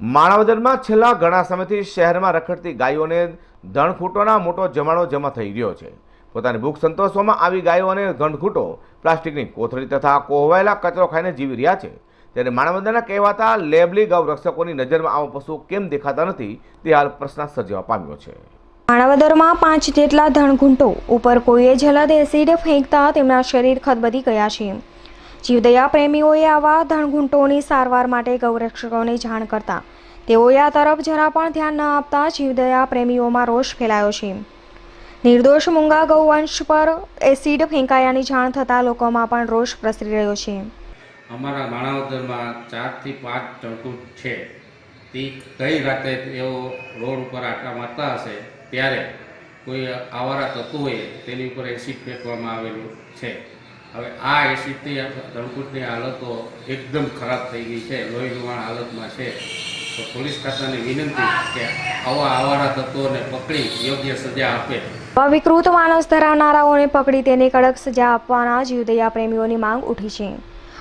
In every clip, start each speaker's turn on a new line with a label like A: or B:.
A: માણાવદરમાં છેલ્લા ઘણા સમયથી શહેરમાં રખડતી ગાયોને ધણખૂટોના મોટો જમાડો જમા થઈ રહ્યો છે. પોતાની ભૂખ સંતોષવામાં આવી ગાયો અને ધણખૂટો પ્લાસ્ટિકની કોથળી તથા કોહવાયેલા કચરો ખાઈને જીવી રહ્યા છે. ત્યારે માણાવદરના કહેવાતા લેબલી ગૌ રક્ષકોની નજરમાં આવો પશુ કેમ દેખાતા નથી તે હાલ પ્રશ્ન સર્જવા પામ્યો છે.
B: માણાવદરમાં પાંચ જેટલા ધણઘૂંટો ઉપર કોઈએ જલદ એસિડ ફેંકતા તેમના શરીર ખદબદી ગયા છે. જીવદયા પ્રેમીઓએ આવા ધણઘૂંટોની સારવાર માટે ગૌરક્ષકોને જાણ કરતા. તેઓએ આ તરફ જરા પણ ધ્યાન ન આપતા જીવદયા પ્રેમીઓમાં રોષ ફેલાયો છે. નિર્દોષ મૂંગા ગૌવંશ પર એસિડ ફેંકાયાની જાણ થતાં લોકોમાં પણ રોષ પ્રસરી રહ્યો છે.
C: અમારા માણાવદરમાં ચારથી પાંચ ટણકૂટ છે. તે ગઈ રાતે તેઓ રોડ ઉપર આટા મારતા હશે, ત્યારે કોઈ આવારા તત્વોએ તેની ઉપર એસિડ ફેંકવામાં આવેલું છે. હવે આ એસિડની ધણકૂટની હાલતો એકદમ ખરાબ થઈ ગઈ છે, લોહી લુહાણ હાલતમાં છે. તો પોલીસ ખાતાને વિનંતી કે આવા આવારા તત્વોને પકડી યોગ્ય સજા આપે.
B: વિકૃત માનસ ધરાવનારાઓને પકડી તેને કડક સજા આપવાના જીવદયા પ્રેમીઓની માંગ ઉઠી છે.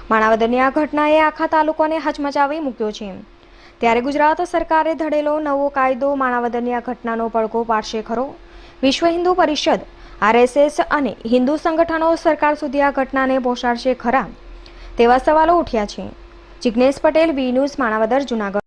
B: માણાવદરની આ ઘટનાએ આખા તાલુકાને હચમચાવી મૂક્યો છે. ત્યારે ગુજરાત સરકારે ધડેલો નવો કાયદો માણાવદરની આ ઘટનાનો પડઘો પાડશે ખરો? વિશ્વ હિન્દુ પરિષદ આરએસએસ અને હિન્દુ સંગઠનો સરકાર સુધી આ ઘટનાને પહોંચાડશે ખરા તેવા સવાલો ઉઠ્યા છે. Jignesh Patel V news, Manavadar, Junagadh.